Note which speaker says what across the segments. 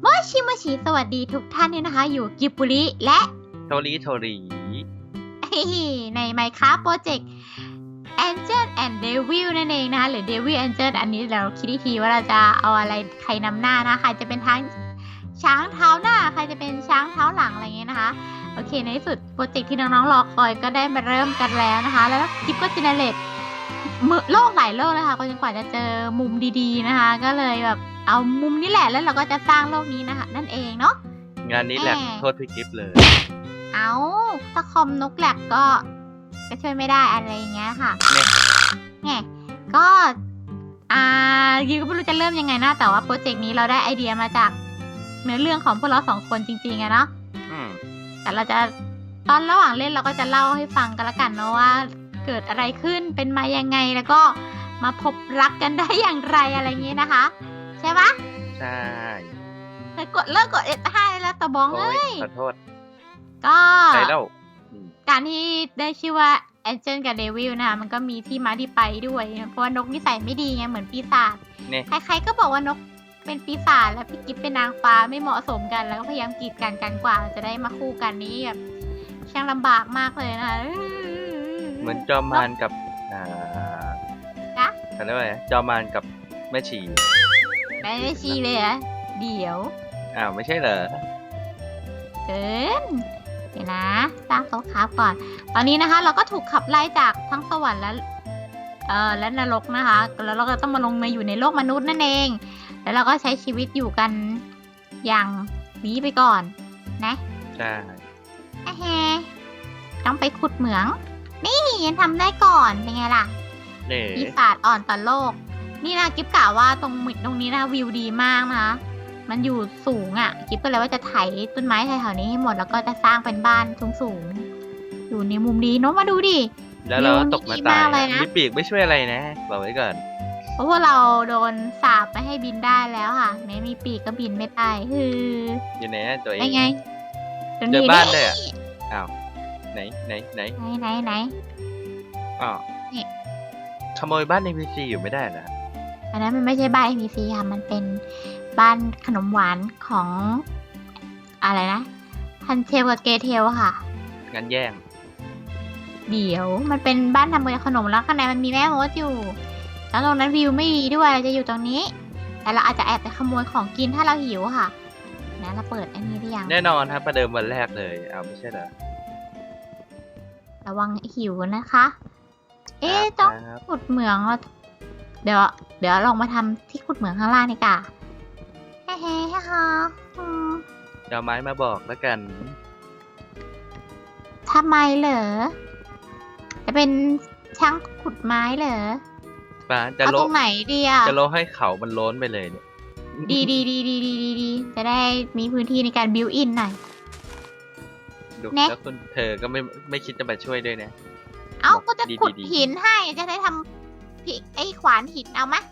Speaker 1: โมชิโมชิสวัสดีทุกท่านด้วยนะคะ อยู่กิบบุริและ
Speaker 2: โทรีโทรี
Speaker 1: ใน Minecraft Project Angel and Devil นั่นเองนะคะหรือ Devil Angel อันนี้เราคิดอีกทีว่าเราจะเอาอะไรใครนำหน้านะใครจะเป็นทั้งช้างเท้าหน้า ใครจะเป็นช้างเท้าหลังอะไรเงี้ยนะคะ โอเค ในที่สุดโปรเจกต์ที่น้องๆรอคอยก็ได้มาเริ่มกันแล้วนะคะ แล้วกิฟก็เจเนเรตโลกหลายโลกเลยค่ะก็จนกว่าจะเจอมุมดีๆนะคะ ก็เลยแบบ เอามุมนี้แหละแล้วเราก็จะสร้างโลกนี้นะคะ นั่นเองเนาะ
Speaker 2: งานนี้แหละ
Speaker 1: แหม
Speaker 2: โทษพี่กิฟต์เลย
Speaker 1: เอาถ้าคอมนกแหลกก็ก็ช่วยไม่ได้อะไรอย่างเงี้ยค่ะ
Speaker 2: เนี่ย
Speaker 1: ไงก็อ่ายูก็ไม่รู้จะเริ่มยังไงนะแต่ว่าโปรเจกต์นี้เราได้ไอเดียมาจากเนื้อเรื่องของพวกเราสองคนจริงๆอะเนาะ
Speaker 2: อืม
Speaker 1: แต่เราจะตอนระหว่างเล่นเราก็จะเล่าให้ฟังกันละกันเนาะว่า เกิดอะไรขึ้นเป็นมายังไงแล้วก็มาพบรักกันได้อย่างไรอะไรอย่างงี้นะคะ ใช่ปะ
Speaker 2: ใช่
Speaker 1: แล้วกดเลิกกดเอ็ดให้แล้วตะบอง
Speaker 2: โอ้
Speaker 1: เอ้
Speaker 2: ย
Speaker 1: ย
Speaker 2: ขอโทษ
Speaker 1: ก็
Speaker 2: ใครเล่าอืม
Speaker 1: การที่ได้ชื่อว่า Angel กับ Devil นะคะมันก็มีที่มาที่ไปด้วยนะเพราะว่านกนิสัยไม่ดีไงเหมือนปีศาจ
Speaker 2: เนี่ย
Speaker 1: ใครๆก็บอกว่านกเป็นปีศาจแล้วพี่กิฟเป็นนางฟ้าไม่เหมาะสมกันแล้วก็พยายามกีดกันกันกว่าจะได้มาคู่กันนี้แบบช่างลำบากมากเลยนะคะ
Speaker 2: เหมือนจอมมารกับอ่า
Speaker 1: นะ
Speaker 2: เขาเรียกว่าไงจอมมารกับแม่ชี
Speaker 1: ไม่ได้ชีเลยอะเดี๋ยว
Speaker 2: อ้าวไม่ใช่เหรอ
Speaker 1: เกินเดี๋ยวนะสร้างโต๊ะคราฟก่อน ตอนนี้นะคะ เราก็ถูกขับไล่จากทั้งสวรรค์และเอ่อและนรกนะคะ แล้วเราก็ต้องมาลงมาอยู่ในโลกมนุษย์นั่นเอง แล้วเราก็ใช้ชีวิตอยู่กันอย่างนี้ไปก่อน นะ
Speaker 2: ใช่
Speaker 1: แอะแฮต้องไปขุดเหมือง นี่ยังทำได้ก่อนเป็นไงล่ะ
Speaker 2: เนี่ย
Speaker 1: ปีศาจอ่อนต่อโลก นี่นะกิฟกะว่าตรงมิดตรงนี้นะวิวดีมากนะคะ มันอยู่สูงอะ่ะกิฟก็เลยว่าจะไถต้นไม้แถวๆนี้ให้หมดแล้วก็จะสร้างเป็นบ้านสูงๆอยู่ในมุมดีเนอะมาดูดิ
Speaker 2: แล้วเราก็ตกมา
Speaker 1: ดี
Speaker 2: ตามา
Speaker 1: ก
Speaker 2: ย
Speaker 1: เลยนะ
Speaker 2: มีปีกไม่ช่วยอะไรนะบอกไว้ก่อน
Speaker 1: เพราะว่าเราโดนสาปไม่ให้บินได้แล้วค่ะไม่มีปีกก็บินไม่ได้คือ
Speaker 2: อยู่ไหนอะตัวเอ
Speaker 1: ไง
Speaker 2: ง
Speaker 1: ไง
Speaker 2: เจอบ้านด้วยอะอ้าวไหนไหนไหน
Speaker 1: ไหนไหนไหน
Speaker 2: อ๋อ
Speaker 1: นี่
Speaker 2: ขโมยบ้านในพีซีอยู่ไม่ได้เหร อ
Speaker 1: อันนั้นมันไม่ใช่บ้าน NPC ค่ะ มันเป็นบ้านขนมหวานของอะไรนะฮันเทลกับเกเทลค่ะ
Speaker 2: งั้นแย่ง
Speaker 1: เดี๋ยวมันเป็นบ้านทำมาจากขนมแล้วข้างในมันมีแม่มดอยู่ แล้วตรงนั้นวิวไม่ดีด้วยเราจะอยู่ตรงนี้ แต่เราอาจจะแอบไปขโมยของกินถ้าเราหิวค่ะ นะเราเปิดอันนี้ได้ยัง
Speaker 2: แน่นอนครับประเดิมวันแรกเลยอ้าวไม่ใช่เหรอ
Speaker 1: ระวังหิวนะคะ เอ๊ะ
Speaker 2: ค
Speaker 1: ต้
Speaker 2: รั
Speaker 1: อบงขุดเหมืองเรา เดี๋ยว เดี๋ยวลองมาทำที่ขุดเหมืองข้างล่างนี่กะเฮ้เฮ้เฮ้ค่ะอืม
Speaker 2: จะเอาไม้มาบอกแล้วกัน
Speaker 1: ทำไมเหรอ จะเป็นช่างขุดไม้เหรอ
Speaker 2: ป้าจะ
Speaker 1: เอา
Speaker 2: โล
Speaker 1: ตรงไหนดีอะ
Speaker 2: จะโลให้เขามันล้นไปเลยเนี่ย
Speaker 1: ดีดีดีดีดีดีดีจะได้มีพื้นที่ในการบิวอินหน่อย
Speaker 2: ดู
Speaker 1: แน่
Speaker 2: แล้วคุณเธอก็ไม่ไม่คิดจะมาช่วยด้วยนะ
Speaker 1: เอ้า
Speaker 2: บอก
Speaker 1: ก็จะ
Speaker 2: ดีๆ
Speaker 1: ขุด
Speaker 2: ดี
Speaker 1: หินให้จะได้ทำ พิไอ้ขวานหินเอามะ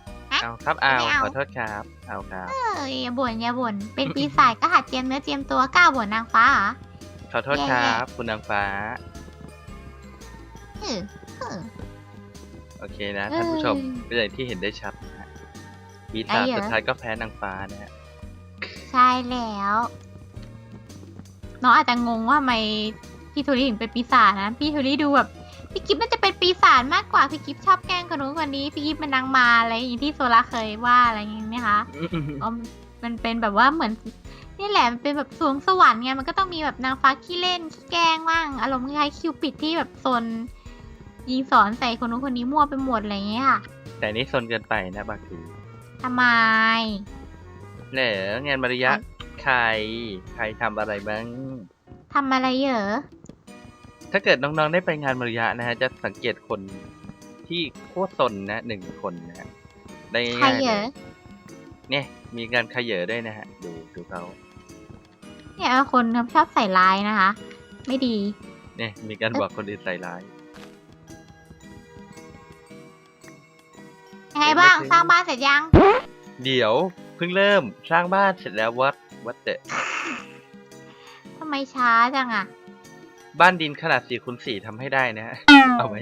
Speaker 2: เอาครับเอา
Speaker 1: ไม่เอา
Speaker 2: ขอโทษครับ เอาครับ
Speaker 1: เอ้ยอย่าบ่นอย่าบ่นเป็นปีศาจก็หัดเจียมเนื้อเจียมตัวกล้าบ่นนางฟ้าเหรอ
Speaker 2: ขอโทษ
Speaker 1: แย่
Speaker 2: ค
Speaker 1: ๆ
Speaker 2: รับ คุณนางฟ้า
Speaker 1: เออเออ
Speaker 2: โอเคนะท่านผู้ชม
Speaker 1: เอ้ย
Speaker 2: ก็อย่างที่เห็นได้ชัดนะฮะปีศาจ
Speaker 1: ไอ้เหรอ
Speaker 2: สุดท้ายก็แพ้นางฟ้านะฮะ
Speaker 1: ใช่แล้ว น้องอาจจะงงว่าทำไมพี่ทูรี่ถึงเป็นปีศาจนะ พี่ทูรี่ดูแบบ พี่กิฟน่าจะเป็นปีศาจมากกว่าพี่กิฟชอบแกล้งคนนู้นคนนี้พี่กิฟเป็นนางมาอะไรอย่างที่โซล่าเคยว่าอะไรอย่างนี้ไหมคะอ๋อมันเป็นแบบว่าเหมือนนี่แหละมันเป็นแบบสวงสวรรค์ไงมันก็ต้องมีแบบนางฟ้าขี้เล่นขี้แกล้งบ้างอารมณ์คล้ายๆคิวปิดที่แบบซนยิงสอนใส่คนนู้นคนนี้มั่วไปหมดอะไรอย่างเงี้ยค่ะ
Speaker 2: แต่นี่ซนเกินไปนะบางที
Speaker 1: ทำไม
Speaker 2: เหนองานมารยะใคร ใครทำอะไรบ้าง
Speaker 1: ทำอะไรเหรอ
Speaker 2: ถ้าเกิดน้องๆได้ไปงานมารยะนะฮะจะสังเกตคนที่โคตรซนนะหนึ่งคนนะฮะได้
Speaker 1: ใคร
Speaker 2: ง่ายๆ
Speaker 1: เหร
Speaker 2: เล
Speaker 1: อย
Speaker 2: เนี่ย มีการขยเยอด้วยนะฮะดูดูเขา
Speaker 1: เนี่ยคนชอบใส่ร้ายนะคะ ไม่ดี
Speaker 2: เนี่ยมีการบอกคนอื่นใส่ร้าย
Speaker 1: ยังไงบ้างสร้างบ้านเสร็จยัง
Speaker 2: เดี๋ยวเพิ่งเริ่มสร้างบ้านเสร็จแล้ววัดวัดเตะ
Speaker 1: ทำไมช้าจังอะ
Speaker 2: บ้านดินขนาด4คูณ4ทำให้ได้นะฮะ เอาไหม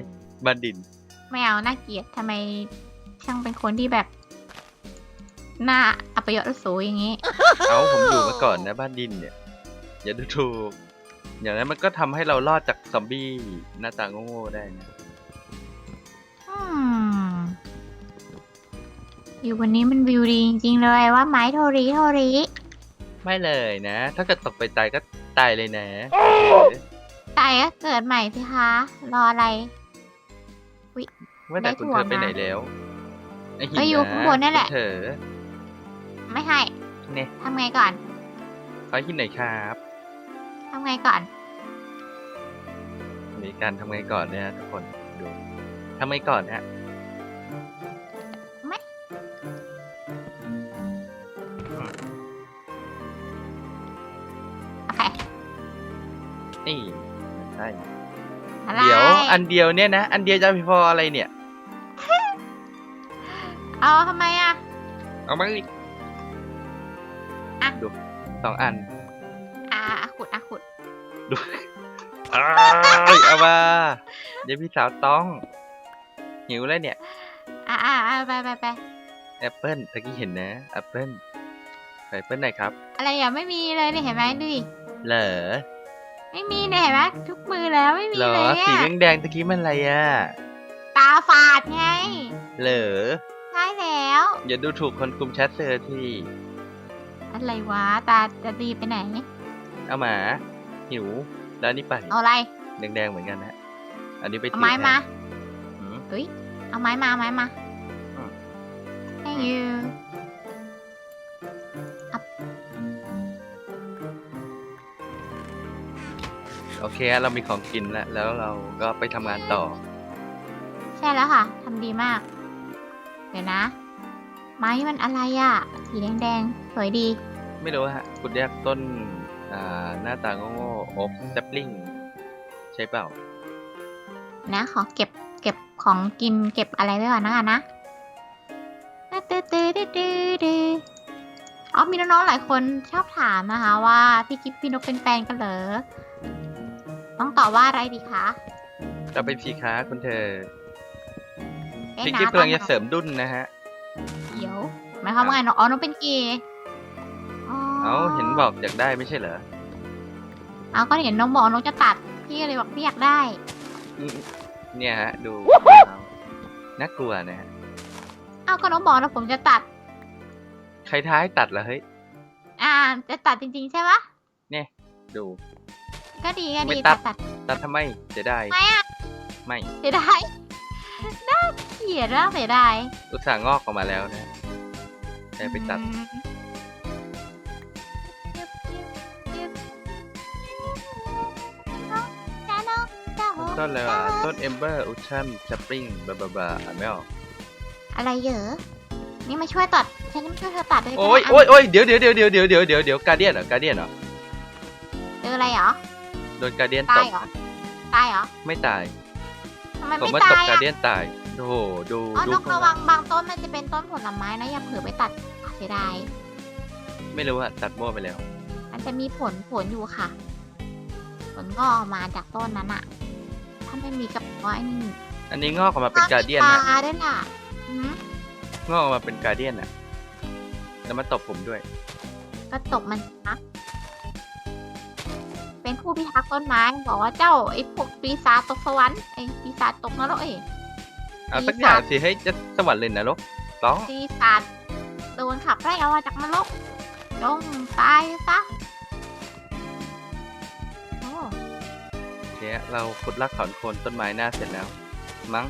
Speaker 2: บ้านดิน
Speaker 1: ไม่เอาน่าเกลียดทำไมช่างเป็นคนที่แบบหน้าอัปยศสูอย่างงี้
Speaker 2: เอาผมอยู่มาก่อนนะบ้านดินเนี่ย อย่าดูถูก อย่างนั้นมันก็ทำให้เรารอดจากซอมบี้หน้าตาโง่ๆได้นะ
Speaker 1: อืมวิววันนี้มันวิวดีจริงๆเลยว่าไม้โทริโทริ
Speaker 2: ไม่เลยนะ ถ้าเกิดตกไปตายก็ตายเลยนะ
Speaker 1: ตายก็เกิดใหม่สิคะ รออะไร
Speaker 2: ว่าแต่คุณ
Speaker 1: ได้
Speaker 2: เธ
Speaker 1: ถั่ว
Speaker 2: อไปไหน
Speaker 1: มา
Speaker 2: แล้วไอหิน
Speaker 1: ก็อยู่ข้างบนนั่นแหละ
Speaker 2: คุณเธอ
Speaker 1: ไม่ให้
Speaker 2: เนี่ย
Speaker 1: ทำไงก่อน
Speaker 2: ขอหินหน่อยครับ
Speaker 1: ทำไงก่อน
Speaker 2: มีการทำไงก่อนเนี่ยทุกคนดูทำไงก่อนฮะ
Speaker 1: ไม่โอเค
Speaker 2: นี่ใช่
Speaker 1: อะไร
Speaker 2: เดี๋ยวอันเดียวเนี่ยนะ อันเดียวจะพออะไรเนี่ย
Speaker 1: เอาทำไมอะ
Speaker 2: เอามาอีก
Speaker 1: อะ
Speaker 2: ดูสองอัน
Speaker 1: อะอะขุดอะขุด
Speaker 2: ดูอ้ายเอามาเดี๋ยวพี่สาวต้อง หิวแล้วเนี่ย
Speaker 1: อะอะอะไปไปไป
Speaker 2: แอปเปิลตะกี้เห็นนะแอปเปิลแอปเปิลไหนครับ
Speaker 1: อะไรอย่าไม่มีเลยเนี่ยเห็นไหมดูดิ
Speaker 2: เหรอ
Speaker 1: ไม่มีเนี่ยเห็นไหมทุกมือแล้วไม่มี
Speaker 2: เหรอ
Speaker 1: เลย
Speaker 2: สี
Speaker 1: เนี่ย
Speaker 2: แดงๆตะกี้มันอะไรอะ
Speaker 1: ตาฝาดไง
Speaker 2: เหรอ
Speaker 1: ใช่แล้ว
Speaker 2: อย่าดูถูกคนคุมแชทเซอร์ที่
Speaker 1: อะไรวะตาจะดีไปไหน
Speaker 2: เอามา หิวแล้วอันนี่ไป
Speaker 1: เอาอะไร
Speaker 2: แดงๆเหมือนกันนะอันนี้ไป
Speaker 1: เอา
Speaker 2: ถือ
Speaker 1: ไม้
Speaker 2: แทน
Speaker 1: มา
Speaker 2: อืม
Speaker 1: เฮ้ยเอาไม้มาเอาไม้มา
Speaker 2: อืม
Speaker 1: thank you
Speaker 2: โอเคเรามีของกินแล้วแล้วเราก็ไปทำงานต่อ
Speaker 1: ใช่แล้วค่ะทำดีมาก เดี๋ยวนะ ไม้มันอะไรอะสีแดงๆ สวยดี
Speaker 2: ไม่รู้ฮะคุณเรียกต้นอ่าหน้าตาโง่ๆโอ๊กแซปลิงใช่เปล่า
Speaker 1: นะขอเก็บเก็บของกินเก็บอะไรไว้ก่อนนะกันนะตื้อตื้อตื้อตื้อตื้ออ๋อมีน้องๆหลายคนชอบถามนะคะว่าพี่กิฟพี่นกเป็นแฟนกันเหรอ ต้องตอบว่าอะไรดีคะ
Speaker 2: จะไปสีค้าคุณเธอ
Speaker 1: เอ๊ะ
Speaker 2: พี่
Speaker 1: นะ
Speaker 2: กิ๊ฟกำลังจะ
Speaker 1: ตอนไหน
Speaker 2: เสริมดุนนะฮะ
Speaker 1: เดี๋ยวหมายความว่าไงน้องอ๋อน้องเป็นเกย์อ๋อ
Speaker 2: เอาเห็นบอกอยากได้ไม่ใช่เหรอ
Speaker 1: เอาก็เห็นน้องบอกน้องจะตัด พี่ก็เลยบอกพี่อยากได้
Speaker 2: อืมเนี่ยฮะ ดูน่ากลัวนะฮะ
Speaker 1: เอาก็น้องบอกนะผมจะตัด
Speaker 2: ใครท้ายตัดละเฮ้ย
Speaker 1: อ่า จะตัดจริงๆใช่ปะ
Speaker 2: ดู
Speaker 1: ก็ดีก็
Speaker 2: ไม่
Speaker 1: ดี
Speaker 2: ตั
Speaker 1: ตั
Speaker 2: ด
Speaker 1: ดตัด
Speaker 2: ตัดทำไมเสียดาย
Speaker 1: ไม่อะ
Speaker 2: ไม่
Speaker 1: เสียดายน่าเกลียดน่าเสียดาย
Speaker 2: อุตส่าห์งอกออกมาแล้วนะแต่ไปตัด
Speaker 1: อืม
Speaker 2: ต้นอะไรวะต้นเอมเบอร์อุชันจัปริงบาบาบาอ่านไม่ออก
Speaker 1: อะไรเหรอนี่มาช่วยตัด ฉันจะมาช่วยเธอตัดเลยก็
Speaker 2: โอ้ย
Speaker 1: ได้
Speaker 2: โอ้ยโอ้ยเดี๋ยวเดี๋ยวเดี๋ยวเดี๋ยวเดี๋ยวเดี๋ยวเดี๋ยวเดี๋ยวการเดียนเหรอการเดียนเหรอ
Speaker 1: เจออะไรเหรอ
Speaker 2: โดนการเดียนต
Speaker 1: ตาย
Speaker 2: บ
Speaker 1: เหรอ ตายเหรอ
Speaker 2: ไม่ตาย
Speaker 1: ทำไม
Speaker 2: ผม
Speaker 1: ไม่
Speaker 2: ว่าตบ
Speaker 1: ตาย
Speaker 2: การ
Speaker 1: อะ
Speaker 2: เดียนตายโอ้โหดู
Speaker 1: อ๋อ
Speaker 2: ดู
Speaker 1: นกระวังบางต้นมันจะเป็นต้นผลไม้นะอย่าเผลอไปตัดเสียดาย
Speaker 2: ไม่รู้อะตัดมั่วไปแล้ว
Speaker 1: มันจะมีผลผลอยู่ค่ะ ผลก็ออกมาจากต้นนั้นอะถ้าไม่มีกับว่าไอ้นี่
Speaker 2: อันนี้งอกออกมาเป็นการเดียน
Speaker 1: ป
Speaker 2: นะ
Speaker 1: ลาด้วยล่ะอืม
Speaker 2: งอกออกมาเป็นการเดียนอะแล้วมาตบผมด้วย
Speaker 1: ก็ตกมันนะ เป็นผู้พิทักษ์ต้นไม้บอกว่าเจ้าไอ้พวกปีศาจตกสวรรค์ไอ้ปีศาจตกนรกเอ้ย
Speaker 2: เอาสักอย่างสิให้จะสวรรค์เลยนะลูกร้อง
Speaker 1: ปีศาจโดนขับไล่ออกมาจากนรกจงตายซะโอ้
Speaker 2: เนี่ยเราขุดรากถอนโคนต้นไม้หน้าเสร็จแล้ว มั้ง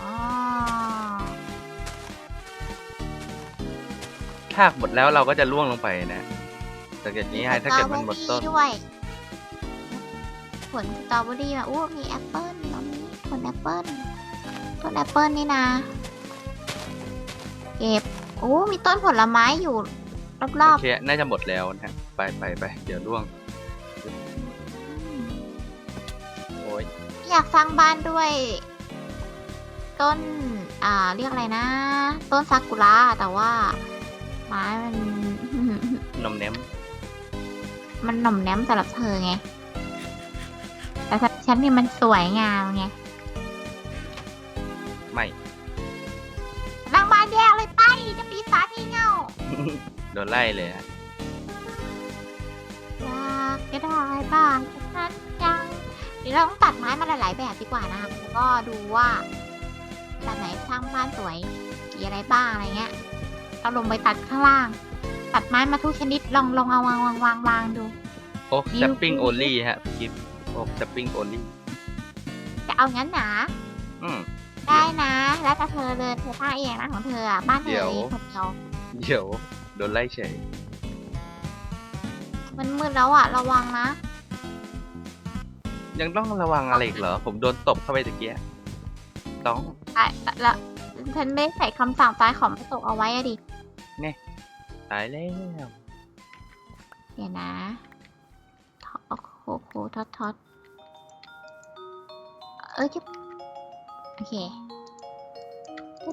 Speaker 1: อ๋อ
Speaker 2: ถ้าหมดแล้วเราก็จะล่วงลงไปนะ สังเกตนี้ให้ถ้าเกิดมันหมดต้น
Speaker 1: สตรอเบอรี่ด้วยผลสตรอเบอรี่มาอู้มีแอปเปิ้ลตรงนี้ผลแอปเปิ้ลต้นแอปเปิ้ลนี่นะเก็บโอ้มีต้นผลไม้อยู่ร
Speaker 2: โอ
Speaker 1: อบ
Speaker 2: เคน่าจะหมดแล้วนะไปไปไปเดี๋ยวล่วง
Speaker 1: ๆ
Speaker 2: โอ้ย
Speaker 1: อยากสร้างบ้านด้วย ต้น อ่า เรียกอะไรนะ ต้นซากุระแต่ว่า ไม้มัน
Speaker 2: นมเน้ม
Speaker 1: มันหน่อมแนมสำหรับเธอไง แต่สำหรับฉันนี่มันสวยงามไง
Speaker 2: ไม่
Speaker 1: สร้างบ้านแยกเลย
Speaker 2: โดนไล่เลยฮะ
Speaker 1: อยากจะได้บ้านนั้นยังเดี๋ยวเราต้องตัดไม้มาหลายๆแบบดีกว่านะคะแล้วก็ดูว่าแบบไหนสร้างบ้านสวยกี่อะไรบ้างอะไรเงี้ยเราลงไปตัดข้างล่าง ตัดไม้มาทุกชนิดลองลองเอาวางวางวางวางดู
Speaker 2: โอ๊ก
Speaker 1: ดิ
Speaker 2: ส
Speaker 1: ว
Speaker 2: ปริงโอลี่ฮะพี่กิฟโอ๊กสปริงโอลี่
Speaker 1: จะเอางั้นหนา
Speaker 2: อืม
Speaker 1: ได้นะ แล้วแต่เธอเลยเธอสร้างเองนะของเธออะบ้านเธ
Speaker 2: เดี๋
Speaker 1: อ
Speaker 2: ยว
Speaker 1: เองคนเดียว
Speaker 2: เดี๋ยวโดนไล่เฉย
Speaker 1: มันมืดแล้วอะระวังนะ
Speaker 2: ยังต้องระวังอะไรอีกเหรอ ผมโดนตบเข้าไปตะเกียต้อง
Speaker 1: ตายแล้วฉันไม่ใส่คำสั่งตายของไม่ตกเอาไว้อะดิ
Speaker 2: ตายแล้ว
Speaker 1: เดี๋ยวนะทอโคโคทอดทอดเอ้ยจะโอเคน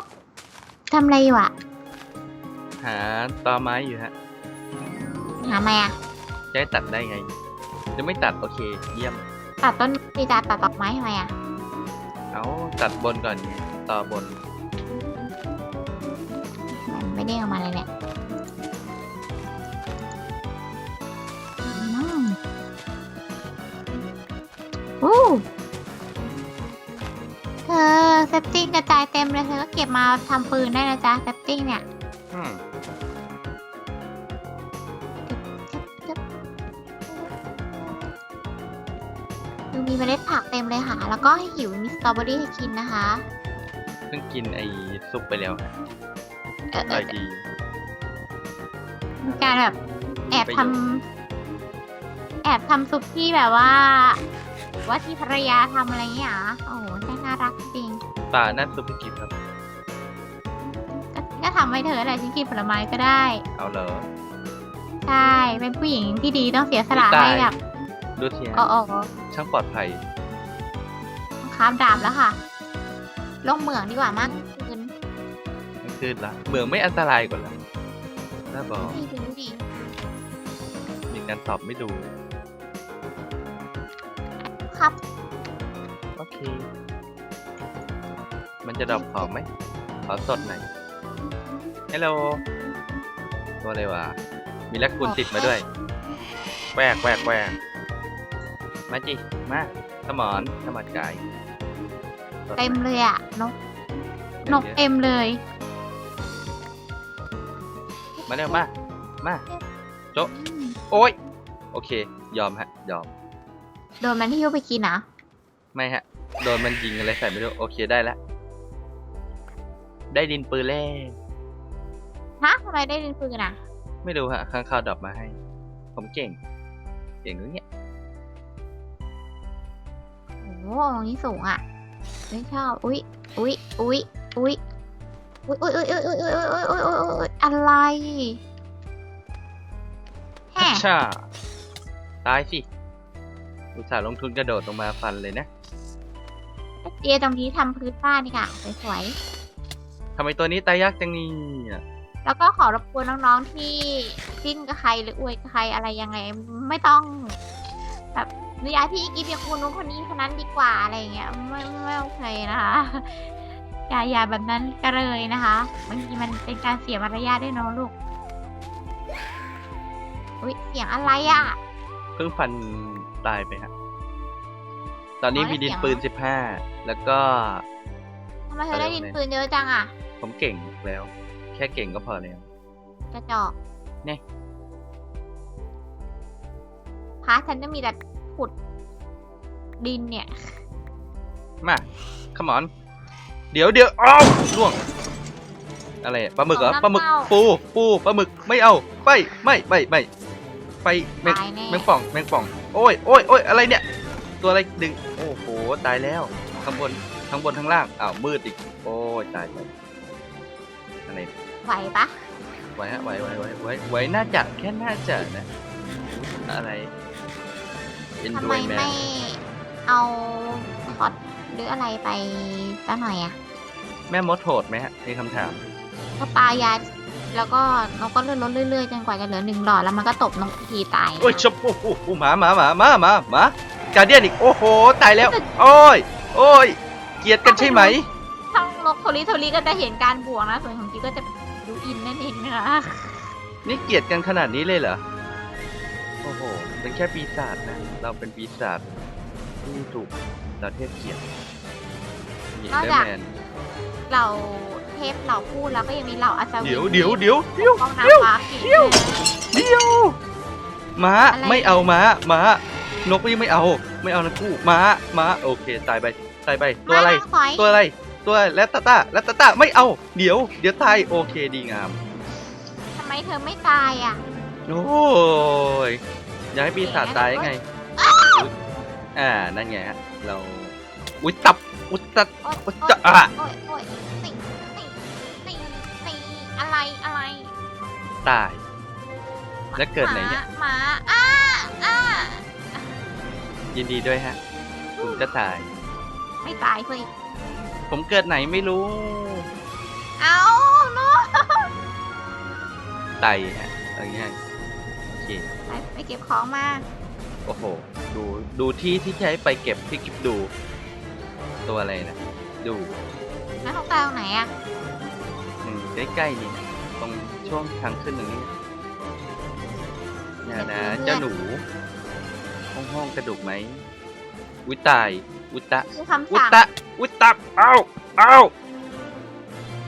Speaker 1: กทำอะไรอยู่อะ
Speaker 2: หาตอไม้อยู่ฮะ
Speaker 1: หาไหมอะ
Speaker 2: จะให้ตัดได้ไง จะไม่ตัดโอเค เยี่ยม
Speaker 1: ตัดต้นปีดาตัดดอกไม้ทำไมอะ
Speaker 2: เอาตัดบนก่อนไงต่อบน
Speaker 1: มันไม่ได้ออกมาเลยเนี่ยอืมอู้เธอเซฟติ้งกระจายเต็มเลยเธอก็เก็บมาทำปืนได้นะจ๊ะเซฟติ้งเนี่ย
Speaker 2: อืม
Speaker 1: เมล็ดผักเต็มเลยค่ะ แล้วก็ให้หิวมีสตรอเบอรี่ให้กินนะคะ
Speaker 2: เพิ่งกินไอ้ซุปไปแล้วฮะ
Speaker 1: เออ
Speaker 2: อ
Speaker 1: เอ
Speaker 2: ร่อ
Speaker 1: อย
Speaker 2: ดี
Speaker 1: มีการแบบแอบทำแอบทำซุปที่แบบว่า ว่าที่ภรรยาทำอะไรเงี้ยเหรอโอ้โหช่างน่ารักจริง
Speaker 2: ป่านั่นซุปพี่กิฟครับ
Speaker 1: ก็ก็ทำให้เธออะไรฉันกินผลไม้ก็ได้
Speaker 2: เอาเหรอ
Speaker 1: ใช่ เป็นผู้หญิงที่ดีต้องเสียสละ
Speaker 2: ตาย
Speaker 1: ให้แบบ
Speaker 2: ดูทีฮะ
Speaker 1: โอ้โอ้
Speaker 2: ช่างปลอดภัย
Speaker 1: ข้ามดาบแล้วค่ะ ลงเหมืองดีกว่ามากคืน
Speaker 2: ไม่ขึ้นละเหมืองไม่อันตรายกว่าเหรอน่าบอก
Speaker 1: ไม่รู้ดิ
Speaker 2: มีการตอบไม่ดู
Speaker 1: ครับ
Speaker 2: โอเค มันจะดรอปของไหม ขอสดหน่อยฮัลโหลตัวอะไรวะ มีแลกคูณติดมาด้วย แวกแวกแวก มาจิ มาสมอนสมอนกายสดหน่อย
Speaker 1: เต็มเลยอะนกนก
Speaker 2: เดี๋ยว
Speaker 1: เต็มเลย
Speaker 2: ๆมาเร็วมา มาโจ๊ะโอ้ย โอเค ยอมฮะ ยอม
Speaker 1: โดนมันที่ยุไปกินนะ
Speaker 2: ไม่ฮะ โดนมันยิงอะไรใส่ไม่รู้โอเคได้แล้วได้ดินปืนแล้ว
Speaker 1: ฮะทำไมได้ดินปืนอะ
Speaker 2: ไม่รู้ฮะข้างข้าวดรอปมาให้ ผมเก่ง เก่งอย่างเงี้ย
Speaker 1: โอ้โห ตรงนี้สูงอะ ไม่ชอบ อุ๊ย อุ๊ย อุ๊ย อุ๊ย อุ๊ยอุ๊ยอุ๊ยอุ๊ยอุ๊ยอุ๊ยอุ๊ยอุ๊ยอุ๊ยอะไรแฮะ
Speaker 2: ช่าตายสิ อุตส่าห์ลงทุนกระโดดลงมาฟันเลยนะ
Speaker 1: เดียตรงนี้ทำพื้นบ้านนี่ค่ะสวยๆ
Speaker 2: ทำไมตัวนี้ตายยากจังนี่
Speaker 1: แล้วก็ขอรบกวนน้องๆที่จิ้นกับใครหรืออวยกับใครอะไรยังไง ไม่ต้องแบบ หนูอยากพี่กิฟต์อย่างคนนู้นคนนี้คนนั้นดีกว่าอะไรอย่างเงี้ยไม่ไม่ไม่โอเคนะคะอย่าอย่าแบบนั้นก็เลยนะคะบางทีมันเป็นการเสียมารยาทด้วยเนาะลูกอุ๊ยเสียงอะไรอะ
Speaker 2: เพิ่งฟันตายไปฮะตอนนี้
Speaker 1: อ๋อ
Speaker 2: มีดิน
Speaker 1: เสียง
Speaker 2: ปืนสิบห้าแล้วก็
Speaker 1: ทำไมเธอได้ดินปืนเยอะจังอะ
Speaker 2: ผมเก่งแล้ว แค่เก่งก็พอแล้ว
Speaker 1: กระจอก
Speaker 2: นี่
Speaker 1: พาฉันจะมีแต่ ขุดดินเนี่ย
Speaker 2: มาขมอน เดี๋ยวเดี๋ยวอ้าวล่วง อะไรอะปลาหมึกเหรอ
Speaker 1: ของ
Speaker 2: ปลาหมึก
Speaker 1: น้ำเต้า
Speaker 2: ปูปูปลาหมึกไม่เอาไปไม่ไม่ไม่ไปแมง
Speaker 1: ตายแน่
Speaker 2: แมงป่องแมงป่อง โอ้ยโอ้ยโอ้ยอะไรเนี่ย ตัวอะไรดึง โอ้โหตายแล้วข้างบนข้างบนข้างล่างอ้าวมืดอีก โอ้ยตายตายอะไร
Speaker 1: ไหวปะ
Speaker 2: ไหวฮะไหวไหวไหวไหวไหวน่าจะแค่น่าจะนะอะไร เป็น
Speaker 1: ทำ
Speaker 2: ด้
Speaker 1: ไม
Speaker 2: วยแม่
Speaker 1: ไม่เอาคอดหรืออะไรไปสักหน่อยอะ
Speaker 2: แม่มดโหดไหมฮะมีคำถาม
Speaker 1: ก็ปลายาแล้วก็นกก็เลื่อนลดเรื่อยๆจนกว่าจะเหลือหนึ่งหลอดแล้วมันก็ตบนกทีตาย
Speaker 2: โอ้ยชบโอ้โหหมาหมาหมาหมาหมาหมาการเดียนอีก โอ้โห ตายแล้ว โอ้ย โอ้ย เกลียดกันใช่ไหม
Speaker 1: ทางนกโทริโทริก็จะเห็นการบวกนะ ส่วนของกิ๊กก็จะดูอินนั่นเองนะคะ
Speaker 2: นี่เกลียดกันขนาดนี้เลยเหรอ โอ้โห เป็นแค่ปีศาจนะ เราเป็นปีศาจที่ถูกเราเทพเกลียดนี่เดอร์แมน
Speaker 1: เราเทพเราพูดแล้วก็ยังมีเหล่าอัศวิน
Speaker 2: เดี๋ยวเดี๋ยวเดี๋ยวเดี๋ยว
Speaker 1: ห้องน้ำฟ้าเขี
Speaker 2: เดี๋ยว
Speaker 1: นะ
Speaker 2: เดี๋ยวม้า
Speaker 1: อะไร
Speaker 2: ไม่เอาม้าม้านกก็ยังไม่เอา ไม่เอานะคู่ม้าม้าโอเค ตายไปตายไปตัวอะไร
Speaker 1: มาถอย
Speaker 2: ตัวอะไร ตัวแรตตาต้าแรตตาต้าไม่เอา เดี๋ยว เดี๋ยวตายโอเคดีงาม
Speaker 1: ทำไมเธอไม่ตายอะ
Speaker 2: โอ้ยอยากให้ปีศาจตายยังไงอุ๊ยอ่า นั่นไงฮะ เรา อุ้ยตับ อุ้ยตับ
Speaker 1: โอ๊ย
Speaker 2: อุ๊ย
Speaker 1: โอ๊ย
Speaker 2: จะอะ
Speaker 1: โอ๊ยโอ๊ยติติติติอะไรอะไร
Speaker 2: ตาย แล้วเกิดไหนเนี่ย
Speaker 1: หมาหมาอ้าอ้า
Speaker 2: ยินดีด้วยฮะ คุณก็ตาย
Speaker 1: ไม่ตายสิ
Speaker 2: ผมเกิดไหนไม่รู้
Speaker 1: เอาเนาะ
Speaker 2: ไตฮะเอาง่ายๆโอ เค
Speaker 1: ไปไปเก็บของมา
Speaker 2: โอ้โห ดูดูที่ที่ใช้ไปเก็บที่กิบดู ตัวอะไรนะดู
Speaker 1: แล้วต้องตายตรงไหนอะ
Speaker 2: อืมใกล้ๆนี่ตรงช่วงทางขึ้นตรงนี้เนี่ยนะเจ้าหนู ห้องห้องกระดูกไหมอุยตาย อุตตะ
Speaker 1: คือคำ
Speaker 2: อุต
Speaker 1: สั่ง
Speaker 2: ตะอุตตะเอาเอา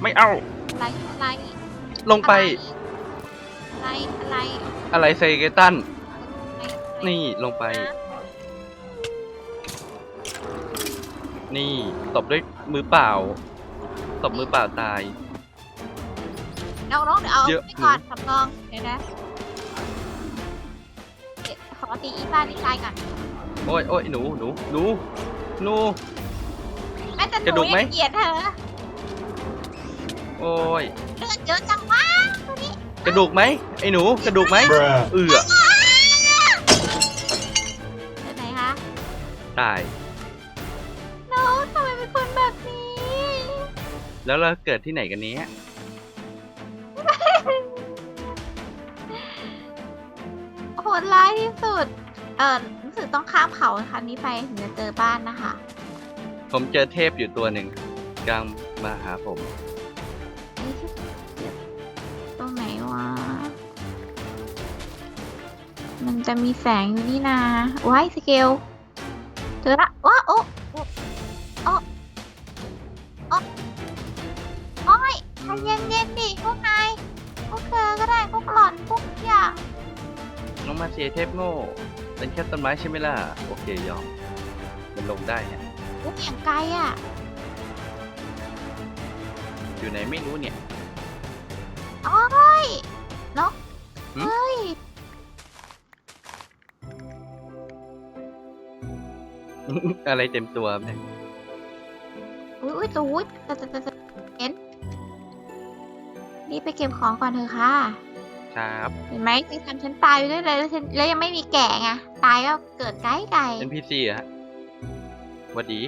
Speaker 2: ไม่เอา
Speaker 1: อะไรอะไร
Speaker 2: ลงไป
Speaker 1: อะไร อะไร
Speaker 2: อะไรไซเกตัน
Speaker 1: อะไรอะไร
Speaker 2: นี่ลงไป นี่ตบด้วยมือเปล่า ตบมือเปล่าตาย
Speaker 1: น้องน้องเดี๋ยวเอา
Speaker 2: เยอะ
Speaker 1: ไปก่อนสำรองเดี๋ยวนะเดี๋ยวขอตีอีฟ้านี่ตายก่อน
Speaker 2: โอ้ยโอ้ยหนูหนูหนูหนู
Speaker 1: แม่แต่ห
Speaker 2: กระดู
Speaker 1: นู
Speaker 2: กไหม
Speaker 1: ยังเกลียดเธอ
Speaker 2: โอ้ย
Speaker 1: เลือดเยอะจังวะตัวนี้
Speaker 2: กระดูกไหมไอ้หนูกระดูกไหม
Speaker 3: Bruh.
Speaker 2: เอือ
Speaker 1: เดี๋ยวไหนคะ
Speaker 2: ตาย
Speaker 1: น้องทำไมเป็นคนแบบนี้
Speaker 2: แล้วเราเกิดที่ไหนกันเนี้ย
Speaker 1: โหดร้ายที่สุด เออรู้สึกต้องข้ามเขาคันนี้ไปถึงจะเจอบ้านนะคะ
Speaker 2: ผมเจอเทพอยู่ตัวหนึ่งกำลังมาหาผม
Speaker 1: มันจะมีแสงอยู่นี่นาว้ายสเกลเจอละว้าโอ้โอ้โอ้โอ้โอ้ยใจเย็นๆดิพวกนายพวกเธอก็ได้พวกหล่อนพวกอย่าง
Speaker 2: น้องมาเชียเทพโง่ เป็นแค่ต้นไม้ใช่ไหมล่ะ โอเคยอม มันลงได้ฮะ
Speaker 1: พวกอย่างไกลอะ
Speaker 2: อยู่ไหนไม่รู้เนี่
Speaker 1: ย
Speaker 2: อะไรเต็มตัวเนี่ย
Speaker 1: อุ้ยอุ้ยตูดแต่แต่แต่แต่เห็นนี่ไปเก็บของก่อนเถอะค่ะ
Speaker 2: ครับ
Speaker 1: เห็นไหมจะทำฉันตายไปด้วยเลยแล้วฉันแล้วยังไม่มีแก่ไงตายก็เกิดไกลไกล
Speaker 2: NPC อะฮะหวัดดี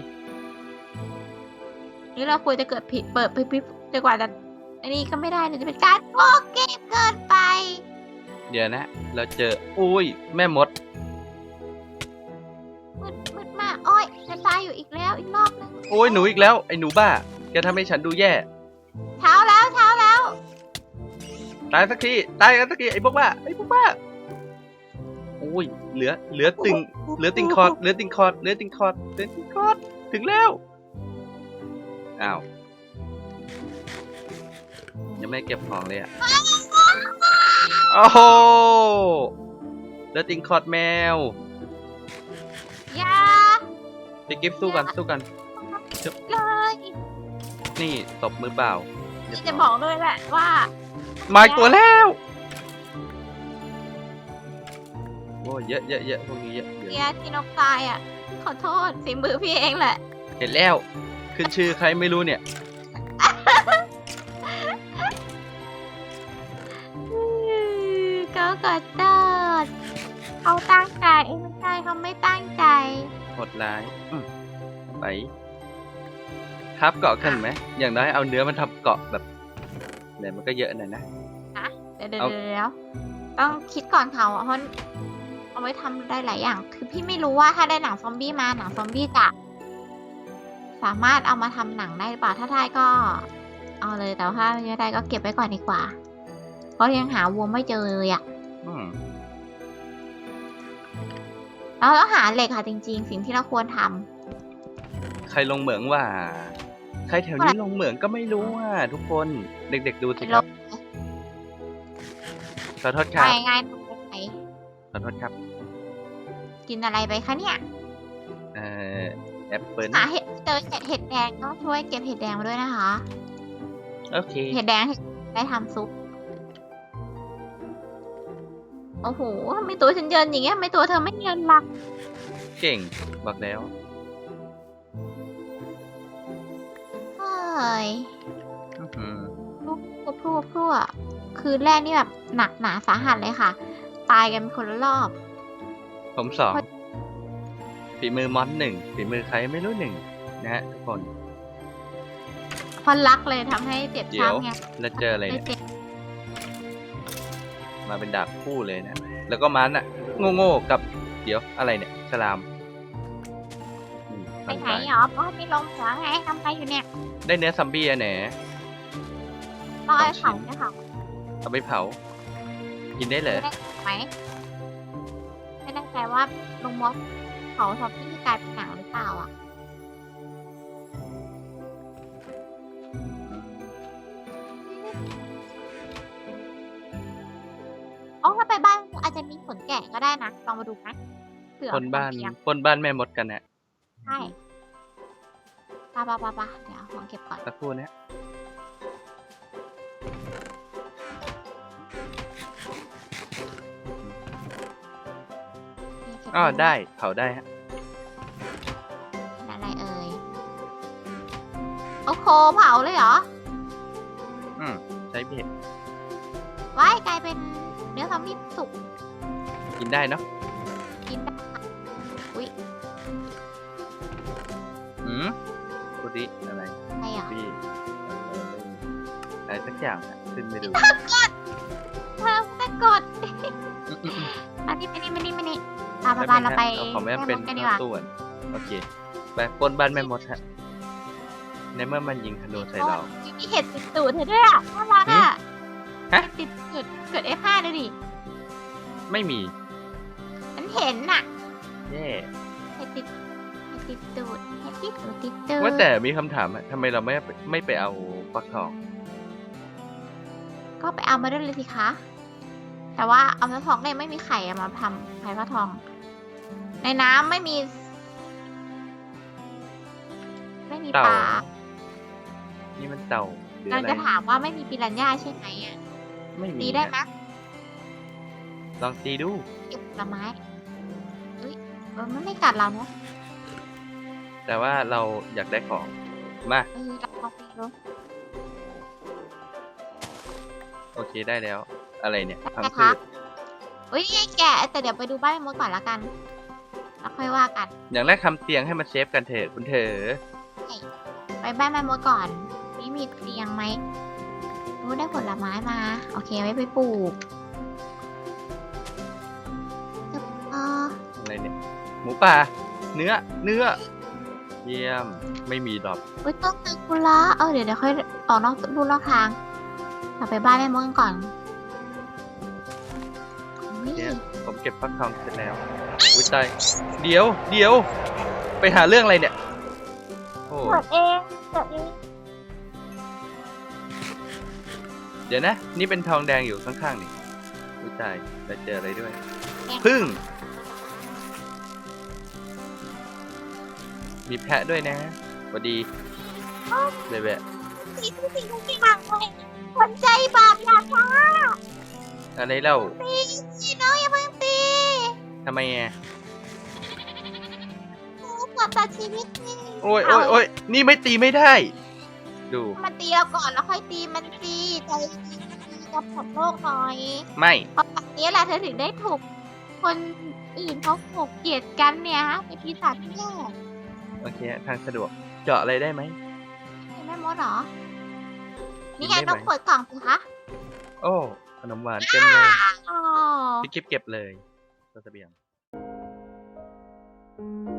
Speaker 1: นี่เราควรจะเกิดผิดเปิดไปพิบจนกว่าจะอันนี้ก็ไม่ได้เดี๋ยวจะเป็นการโกงเกมเกินไป
Speaker 2: เดี๋ยวนะ เราเจอ อุ้ย แม่มด
Speaker 1: มืด อบนึง
Speaker 2: โอ้ยหนูอีกแล้วไอ้หนูบ้าแกทำให้ฉันดูแย่
Speaker 1: เช้าแล้วเช้าแล้ว
Speaker 2: ตายสักทีตายกันสักทีไอ้พวกบ้าไอ้พวกบ้าโอ้ยเหลือเหลือติงเหลือติงคอร์ดเหลือติงคอร์ดเหลือติงคอร์ดเหลือติงคอร์ดถึงแล้วอ้าวยังไม่เก็บของเลยอะโอ้โหเหลือติงคอร์ดแมว
Speaker 1: อยา
Speaker 2: ไปกิฟสู้กันสู้กัน
Speaker 1: เลย
Speaker 2: นี่ตบมือเปล่า
Speaker 1: ที่จะบอกด้วยแหละว่า
Speaker 2: มาอีกตัวแล้วโอ้ยเยอะเยอะเยอะพวกนี้เยอะเยอะ
Speaker 1: เสียที่นกตายอะขอโทษฝีมือพี่เองแหละ
Speaker 2: เห็นแล้ว ขึ้นชื่อใครไม่รู้เนี่ย
Speaker 1: ก็กดโทษเขาตั้งใจเอ้ยไม่ใช่เขาไม่ตั้งใจ
Speaker 2: หดร้ายอืมไป ทับเกาะกันไหมอย่างน้อยเอาเนื้อมันทับเกาะแบบเดี๋ยวมันก็เยอะหน่อยนะ
Speaker 1: เดี๋ยวเดี๋ยว
Speaker 2: เอา
Speaker 1: เดี๋ยวต้องคิดก่อนเขาอะเพราะเอาไว้ทำได้หลายอย่าง คือพี่ไม่รู้ว่าถ้าได้หนังซอมบี้มาหนังซอมบี้จะสามารถเอามาทำหนังได้หรือเปล่าถ้าได้ก็ เอาเลยแต่ว่าถ้าไม่ได้ก็เก็บไว้ก่อนดีกว่า เพราะยังหาวัวไม่เจอเลยอะ
Speaker 2: อืม
Speaker 1: เราต้องหาเหล็กค่ะจริง ๆ สิ่งที่เราควรทำ
Speaker 2: ใครลงเหมืองว่า ใครแถวนี้ลงเหมืองก็ไม่รู้ว่าทุกคนเด็ก ๆ ดูสิครับขอโทษค
Speaker 1: ไป
Speaker 2: รับ
Speaker 1: ง่ายไป
Speaker 2: ขอโทษครับ
Speaker 1: กินอะไรไปคะเนี่ย
Speaker 2: เอ่อแอปเปิล
Speaker 1: หาเห็ดเจอเห็ดเห็ดแดงก็ช่วยเก็บเห็ดแดงมาด้วยนะคะ
Speaker 2: โอเค
Speaker 1: เห็ดแดงได้ทำซุปโอ้โหทำไมตัวฉันเยินอย่างเงี้ยทำไมตัวเธอไม่เยินล่ะ
Speaker 2: เก่งบอกแล้ว อื้อหือ
Speaker 1: พวกพวกพวกคืนแรกนี่แบบหนักหนาสาหัสเลยค่ะ ตายกันเป็นคนละรอบ
Speaker 2: ผมสองฝีมือมอนหนึ่งฝีมือใครไม่รู้หนึ่งนะฮะทุกคน
Speaker 1: เพราะรักเลยทำให้เจ็บ
Speaker 2: เดี๋ยว
Speaker 1: ช้ำไง
Speaker 2: แล้วเจออะไร
Speaker 1: ไม่
Speaker 2: เนี่ย
Speaker 1: เจ็บ
Speaker 2: มาเป็นดาบคู่เลยนะ แล้วก็มันอะโง่ๆกับเดี๋ยวอะไรเนี่ยสลามอืม
Speaker 1: ไป
Speaker 2: ฝั่ง
Speaker 1: ไหน
Speaker 2: ซ้าย
Speaker 1: หรอเพราะมีลมเหนือไงทำไปอยู่เนี่ย
Speaker 2: ได้เนื้อซัมบี้อะแหน
Speaker 1: รอไอ้
Speaker 2: สอง
Speaker 1: เผา
Speaker 2: ชิ้น
Speaker 1: เนี่ยค่ะ
Speaker 2: เอาไปเผา กินได้เหรอ
Speaker 1: ไม่ได้ไหมไม่แน่ใจว่าลุงมดเผาซอมบี้กลายเป็นหนังหรือเปล่าอะอ๋อถ้าไปบ้านอาจจะมีขนแกะก็ได้นะลองมาดูนะเผื่อ
Speaker 2: คนบ้าน
Speaker 1: เตียง
Speaker 2: คนบ้านแม่มดกันนะ
Speaker 1: ใช่ปะปะปะปะเดี๋ยวลองเก็บก่อน
Speaker 2: สักครู่นะ
Speaker 1: เก็บ
Speaker 2: อ๋อ
Speaker 1: ว้
Speaker 2: ได้เผาได้ฮะ
Speaker 1: เป็นอะไรเอ่ยโอ้โหเผาเลยเหรอ
Speaker 2: อืมใช้เบ็ด
Speaker 1: ว้ายกลายเป็นเนื้อซอมบี้สุก
Speaker 2: กินได้เนาะ
Speaker 1: กินได้ค่ะอุ้ย
Speaker 2: อืมพูดดิอะไร
Speaker 1: อะไรอะ
Speaker 2: พี่อะไรสักอย่างอะขึ้นไม่ดู
Speaker 1: เธอจะกดอันนี้ไม่นี่ไม่นี่ไม่นี่ตามมาบ้านเราไป
Speaker 2: เอาของแม่เป็น
Speaker 1: ดกันดีกว่า
Speaker 2: ส่วนโอเคไปปล้นบ้านแม่มดฮะในเมื่อมันยิงธนูใส่เรา
Speaker 1: มีเห็ดติดตูดเธอด้วยอะน่ารักอะ
Speaker 2: ฮะ
Speaker 1: ติดตูดเกิด F5 ดูดิ
Speaker 2: ไม่มี
Speaker 1: มันเห็นน่ะ
Speaker 2: แย่
Speaker 1: เห็ดติดเห็ด ติดตูดเห็ดติดตูดติดตูด
Speaker 2: ว่าแต่มีคำถามอะทำไมเราไม่ไปไม่ไปเอาฟักทอง
Speaker 1: ก็ไปเอามาด้วยเลยสิคะ แต่ว่าเอาน้ำทองเนี่ยไม่มีไข่เอามาทำไข่พระทอง ในน้ำไม่มี ไม่มีป
Speaker 2: เต่า
Speaker 1: ลา
Speaker 2: นี่มันเต่าหรือ
Speaker 1: เรา
Speaker 2: อะไร
Speaker 1: จะถามว่าไม่มีปิรันย่าใช่ไหมอะ
Speaker 2: ไม่มี
Speaker 1: ตีได้
Speaker 2: นะ
Speaker 1: ไหม
Speaker 2: ลองตีดู
Speaker 1: เก็บผลไม้เฮ้ยเออมันไม่กัดเราเนอะ
Speaker 2: แต่ว่าเราอยากได้ของ มา
Speaker 1: เออเราลองไปดู
Speaker 2: โอเคได้แล้ว อะไรเนี่ย
Speaker 1: ได้
Speaker 2: พัง
Speaker 1: นะ
Speaker 2: พื
Speaker 1: คะ
Speaker 2: ช
Speaker 1: เฮ้ยแกะแต่เดี๋ยวไปดูบ้านแม่มดก่อนละกัน แล้วค่อยว่ากัน
Speaker 2: อย่างแรกทำเตียงให้มันเซฟกันเถอะคุณเถอ
Speaker 1: ไปบ้านแม่มดก่อน นี่มีเตียงไหมรู้ได้ผลไม้มา โอเคไว้ไปปลูกเออ
Speaker 2: อะไรเนี่ย หมูป่า เนื้อ เนื้อ เยี่ยม ไม่มีดอก
Speaker 1: เฮ้ยต้องตึกกุละเออเดี๋ยวเดี๋ยวค่อยออกนอกลู่นอกทางเราไปบ้านแม่มดกันก่อนอุ๊ย
Speaker 2: เนี่ยผมเก็บฟักทองเสร็จแล้วอุ้ยตายเดี๋ยวเดี๋ยว ไปหาเรื่องอะไรเนี่ย โอ้
Speaker 1: เปิดเองเปิดเอง
Speaker 2: เดี๋ยวนะ นี่เป็นทองแดงอยู่ข้างๆนี่อุ้ยตายแล้วเจออะไรด้วย พึ่ง มีแพะด้วยนะสวัสดีเบเบะ
Speaker 1: สีทุกสิ่งทุกอย่างเลยคนใจบาปอย่าช้า
Speaker 2: อะไรเล่า
Speaker 1: ตีน้องอย่าเพิ่งตี
Speaker 2: ทำไมอะ
Speaker 1: โอ้เกือบตัดชีวิตนี่
Speaker 2: โอ้ยโอ้ยโอ้ยนี่ไม่ตีไม่ได้ ดู
Speaker 1: มันตีเราก่อนแล้วค่อยตีมันตีใจดีกับผลโลกหน่อย
Speaker 2: ไม่
Speaker 1: เพราะแบบนี้แหละเธอถึงได้ถูก คนอื่นเขาถูกเกลียดกันเนี่ยฮะเป็นปีศาจที่แย่
Speaker 2: โอเคทางสะดวกเจาะอะไรได้ไหม
Speaker 1: แม่มดเหรอ นี่ไงต้องเปิดกล่องสิคะ
Speaker 2: โอ้ขนมหวานเต็มเลย
Speaker 1: อ๋อ
Speaker 2: พี่กิปเก็บเลยตัวเสบียง thank you